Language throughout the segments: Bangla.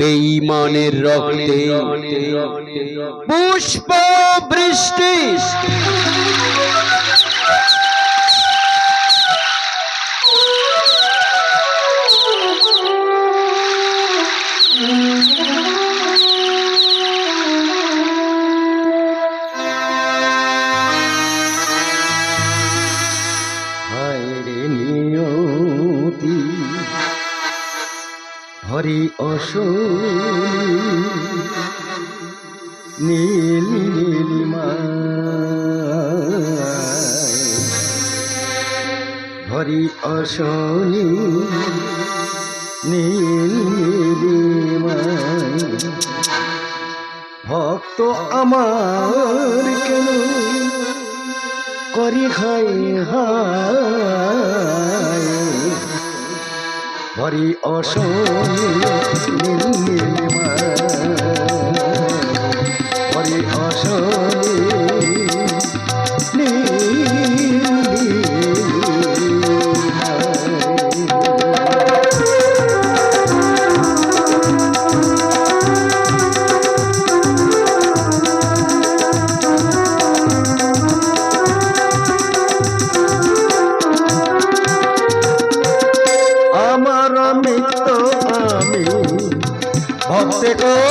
বেঈমানের রক্তে পুষ্প বৃষ্টি অসুর নীল নীলিমা হরি অশনি নীল নীলিমা ভক্ত আমার কেন করি হাই হাই হরি অসম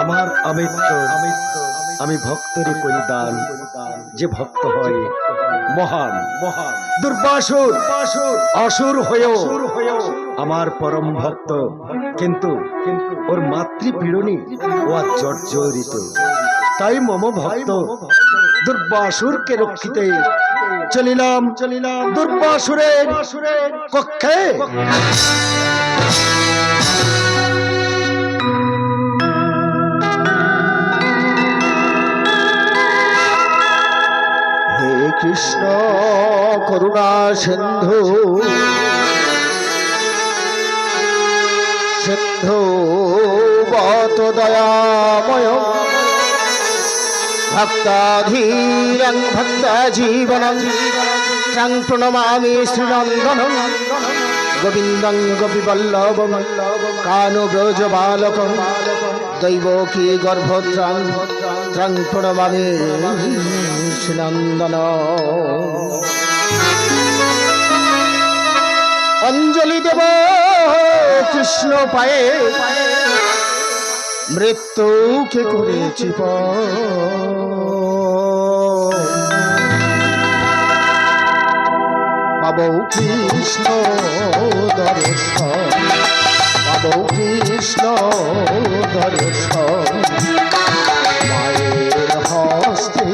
আমার অমিত্র আমি ভক্তেরই পরিদান যে ভক্ত হয় মহান মহান। দুর্বাসুর অসুর হয়েও আমার পরম ভক্ত। কিন্তু ওর মাতৃপীড়নী ও জর্জরিত। তাই মম ভক্ত দুর্বাসুরকে রক্ষিতে চলিলাম। চলিলাম। দুর্বাসুরের কক্ষে। কৃষ্ণ করুণা সিন্ধু। সিন্ধু বত দয়াময়। ভক্তাধীরং ভক্ত জীবন প্রণমামি শ্রীনন্দনং গোবিন্দং গোপীবল্লভং কানু ব্রজ বালকং দৈবকী গর্ভত্রাং ত্রং প্রণমামি শ্রীনন্দন। অঞ্জলি দেব কৃষ্ণ পায়ে। মৃত্যুকে করেছি পাব কৃষ্ণ দর্শন। পাব কৃষ্ণ দর্শন। মায়ের হস্তে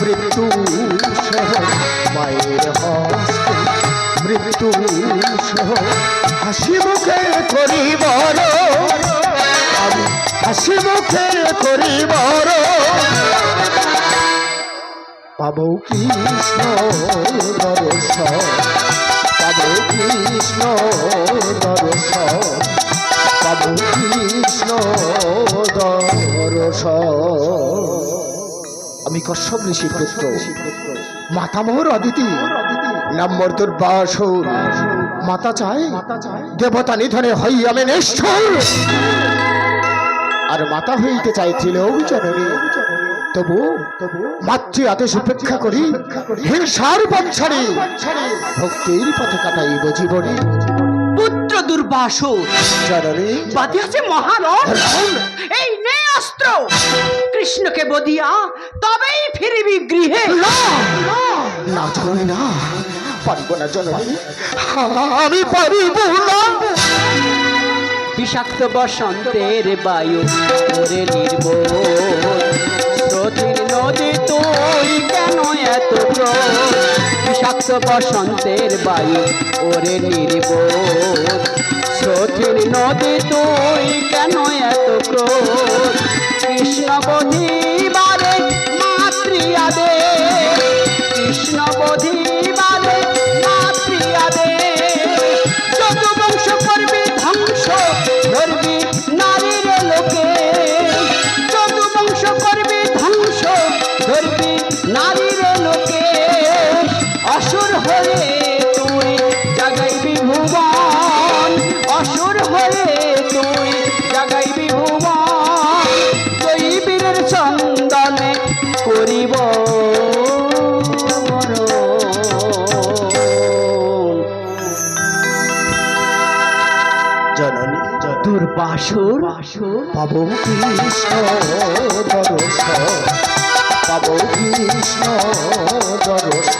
মৃত্যু মায়ের হস্তে মৃত্যু হাসি মুখে করি বড় হাসি মুখে করি বড় পাব কৃষ্ণ দর্শন, পাব কৃষ্ণ দর্শন, পাব কৃষ্ণ দর্শন। আমি কশ্যপ ঋষির পুত্র। মাতামহর অদিতি। নম্বর দুর্বাসুর মাতা চায় দেবতা নিধনে হই আমি নিষ্ঠুর। আর মাতা হইতে চাইছিল জননী তবু মাতৃ আদেশ উপেক্ষা করি হিংসার ছাড়ি ভক্তির পথে কাটাইব জীবনে। পুত্র দুর্বাসুর জননী বাদে আছে মহারণ এই নে অস্ত্র। কৃষ্ণকে বদিয়া তবেই ফিরিবি গৃহে। না জননী না পারব না জননী। আমি পারিব না। বিষাক্ত বসন্তের বায়ু ওরে নির্বোধ। স্রোতের নদী তুই কেন এত বিষাক্ত বসন্তের বায়ু, ওরে নির্বোধ। স্রোতের নদী তুই কেন এত ক্রোধ? কৃষ্ণ বোধিবারে মাতৃয়াদে কৃষ্ণ বাসুর পাব কৃষ্ণ দরস পাব কৃষ্ণ দরস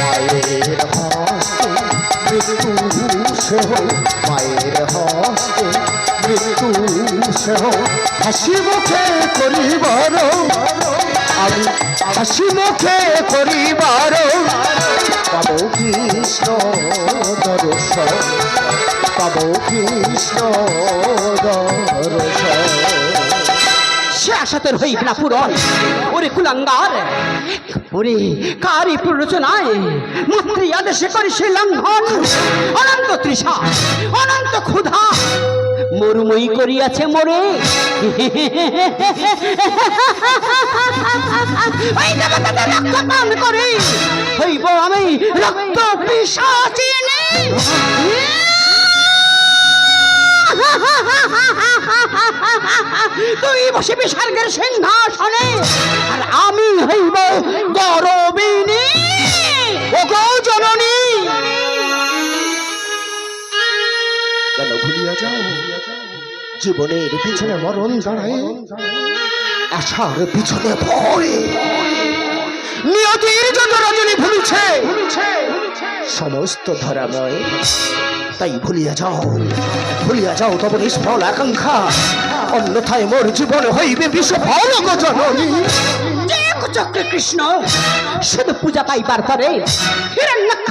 মায়ের হস্তে মৃত্যু সেহ মায়ের হস্তে। মৃত্যু সেহ হাসি মুখে করিবার আমি হাসি মুখে করিবার পাব কৃষ্ণ দর্শন, পাব কৃষ্ণ দর্শন। সে আশা হইব না পূরণ ওরে কুলাঙ্গার, ওরে কারি প্ররোচনায় মাতৃ আদেশে করি সে লঙ্ঘন। অনন্ত তৃষা, অনন্ত ক্ষুধা মরুময়ী করিয়াছে মোরে। করে। হইব আমি রক্ত পিসাচিনী তুই বসিবি স্বর্গের সিংহাসনে আর আমি হইব গরবিনী। ও গো জননী। কেন ভুলিয়া যাও? জীবনের পিছনে মরণ দাঁড়ায়, আশার পিছনে ভয়। নিয়তির যত রজনী ভুলিছে। সমস্ত ধরাময় তাই ভুলিয়া যাও। ভুলিয়া যাও তব নিষ্ফল আকাঙ্ক্ষা। অন্যথায় মোর জীবন হইবে বিশ্বফল গো জননী। চক্রে কৃষ্ণ শুধু পূজা পাইবার করে হিরণ্যক্ষ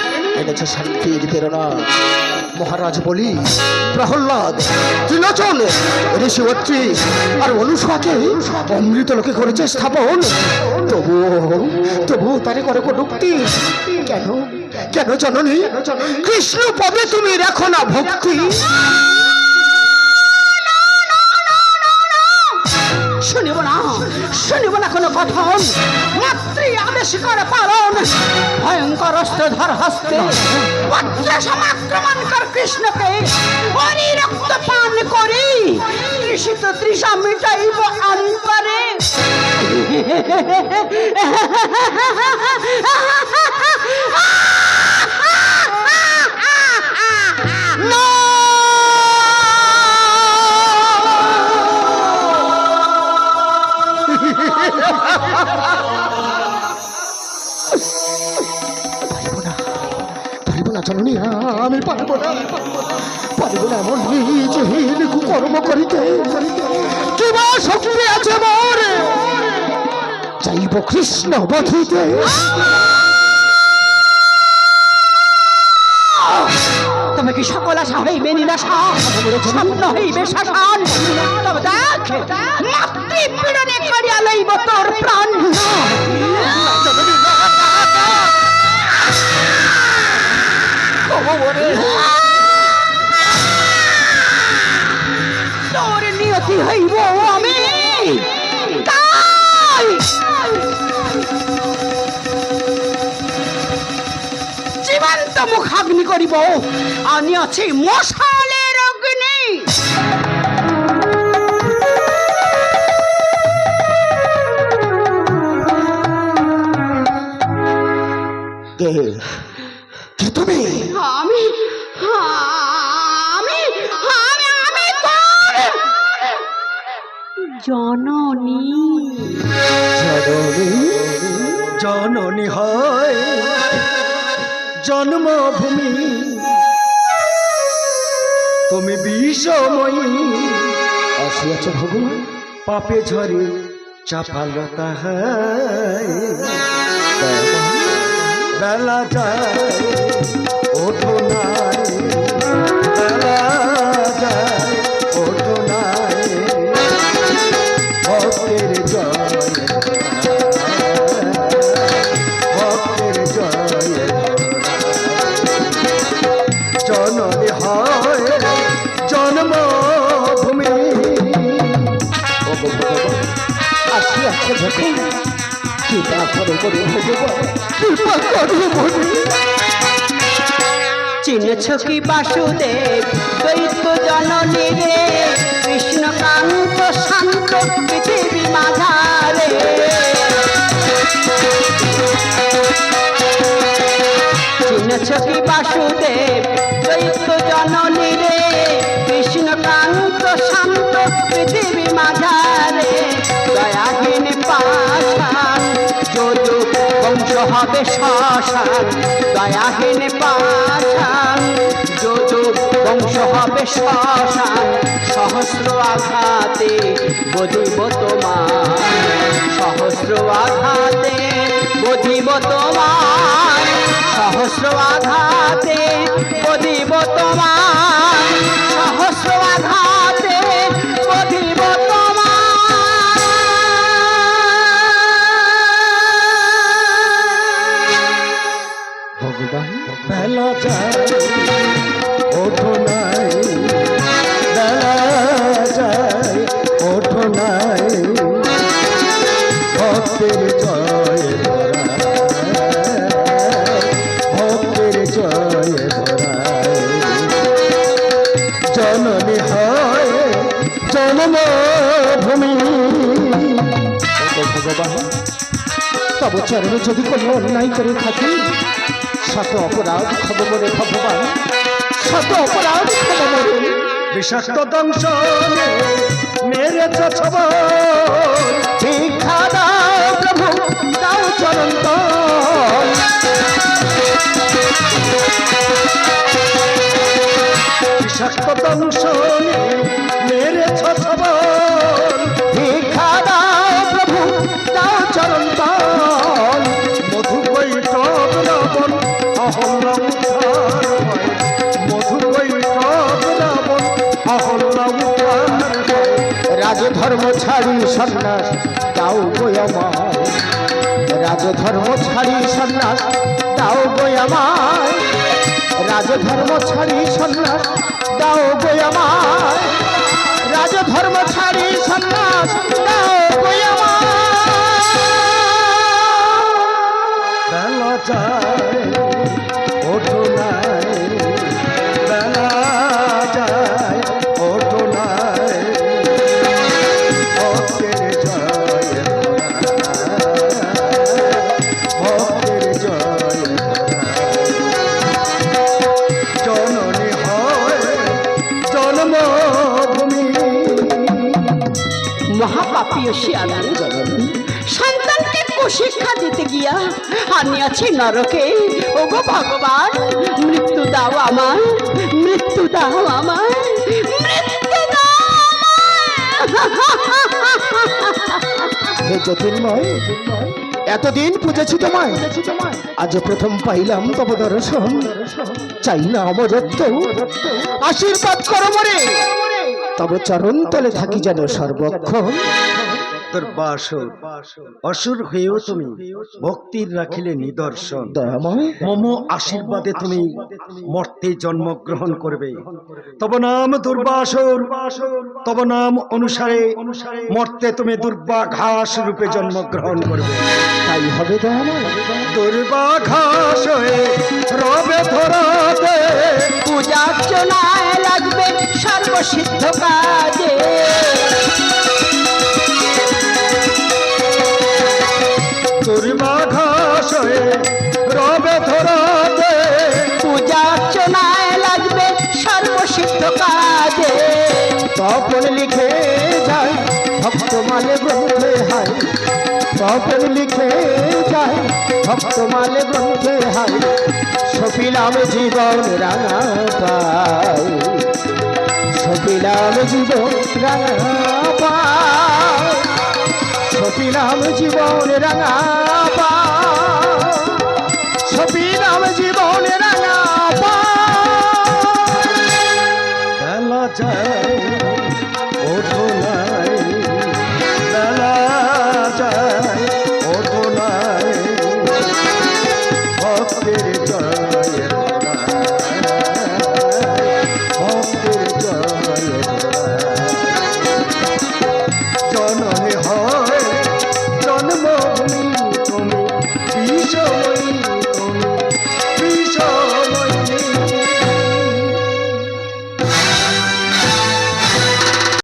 এনেছে শান্তির প্রেরণা। মহারাজ বলি প্রহ্লাদ ত্রিলোচন ঋষিবত্রী আর অনুষাকে অমৃত লোকে করেছে স্থাপন। তবুও তবুও তারে করে কটুক্তি। কেন কেন জননী? কৃষ্ণ পদে তুমি রাখো না ভক্তি। শুনিব না শুনিব না কোনো কথন মাতৃ আদেশ করে পালন। ভয়ঙ্কর অস্ত্রধর হস্তে। পত্র সমাক্রমণ কর কৃষ্ণকে। হরি রক্ত পান করি। তৃষিত তৃষা মিটাইব অন্তরে। পারব করিতে। কিবা শক্তি আছে মোর? চাইব কৃষ্ণ বধিতে। তবে কি সকল আশা হইবে নিরাশা? হইবে শাসন? তবে দেখ মাতৃ পীড়নে করিয়া লইব তোর প্রাণ। তোর নিয়তি হইব আমি। তাই। জীবন্ত মুখাগ্নি করিব। আমি আছি মশালের অগ্নি। তুমি? জননী। জননী জননী হয়। জন্মভূমি। তুমি বিষময়ী। আসিয়াছ ভগবান পাপে ঝরে চাপালতা বেলা যায়। যখন কৃপা করো বলে ভগবান। কৃপা করো বলে চিনেছ কি বাসুদেব? দৈত্য জননী রে, কৃষ্ণকান্ত শান্ত পৃথিবী মাঝারে চিনেছ কি বাসুদেব? দৈত্য জননী রে কৃষ্ণকান্ত শান্ত পৃথিবী মাঝারে দয়াহীন পাশান যদু বংশ হবে শ্মশান দয়াহীন পাশান যদু বংশ হবে শ্মশান, সহস্র আঘাতে বধিব তোমার, সহস্র আঘাতে বধিব তোমার সহস্র আঘাতে বধিব তোমার সহস্র আঘাতে বধিব তোমার ভগবান যায় তব চরণে যদি কোনো অন্যায় করে থাকি। শত অপরাধ মরে ভগবান। শত অপরাধ মরে বিষাক্ত দংশনে মেরেছ ছবল ভিক্ষা দাও প্রভু, দাও চরণ বিষাক্ত দংশনে মেরেছ ছবল রাজধর্ম ছাড়ি সন্ন্যাস, দাও গোয়ামায় রাজধর্ম ছাড়ি সন্ন্যাস, দাও গোয়ামায় রাজধর্ম ছাড়ি সন্ন্যাস, দাও গোয়ামায় রাজধর্ম ছাড়ি সন্ন্যাস, দাও গোয়ামায় বেলা যায় গিয়া আমি আছি নরকে। ওগো ভগবান, মৃত্যু দাও আমার মৃত্যু দাও আমার এতদিন পুজেছি তোমায়। আজ প্রথম পাইলাম তব দর্শন। চাই না অমরত্ব। আশীর্বাদ করো মরে। তব চরণ তলে থাকি যেন সর্বক্ষণ। তোর বাসর। অসুর হয়েও তুমি ভক্তির রাখিলে নিদর্শন। মম আশীর্বাদে তুমি মর্তে জন্মগ্রহণ করবে। তব নাম দুর্বাসর তব নাম অনুসারে মর্তে তুমি দুর্বাঘাস রূপে জন্মগ্রহণ করবে। তাই হবে দয়াময় দুর্বাঘাস হয়ে রবে ধরাতে। পূজা রবে ধরবে পূজা অর্চনায় লাগবে সর্বসিদ্ধ কাজে। তপন লিখে যায় ভক্ত মালে বন্ধে হায়। তপন লিখে যায় ভক্ত মালে বন্ধে হায়। সপিলাম জীবন রাঙা পায়। সপিলাম জীবন রাঙা পায়। সপিলাম জীবন রাঙা পায়। সপিলাম জীবন রাঙা পায় বেলা যায়।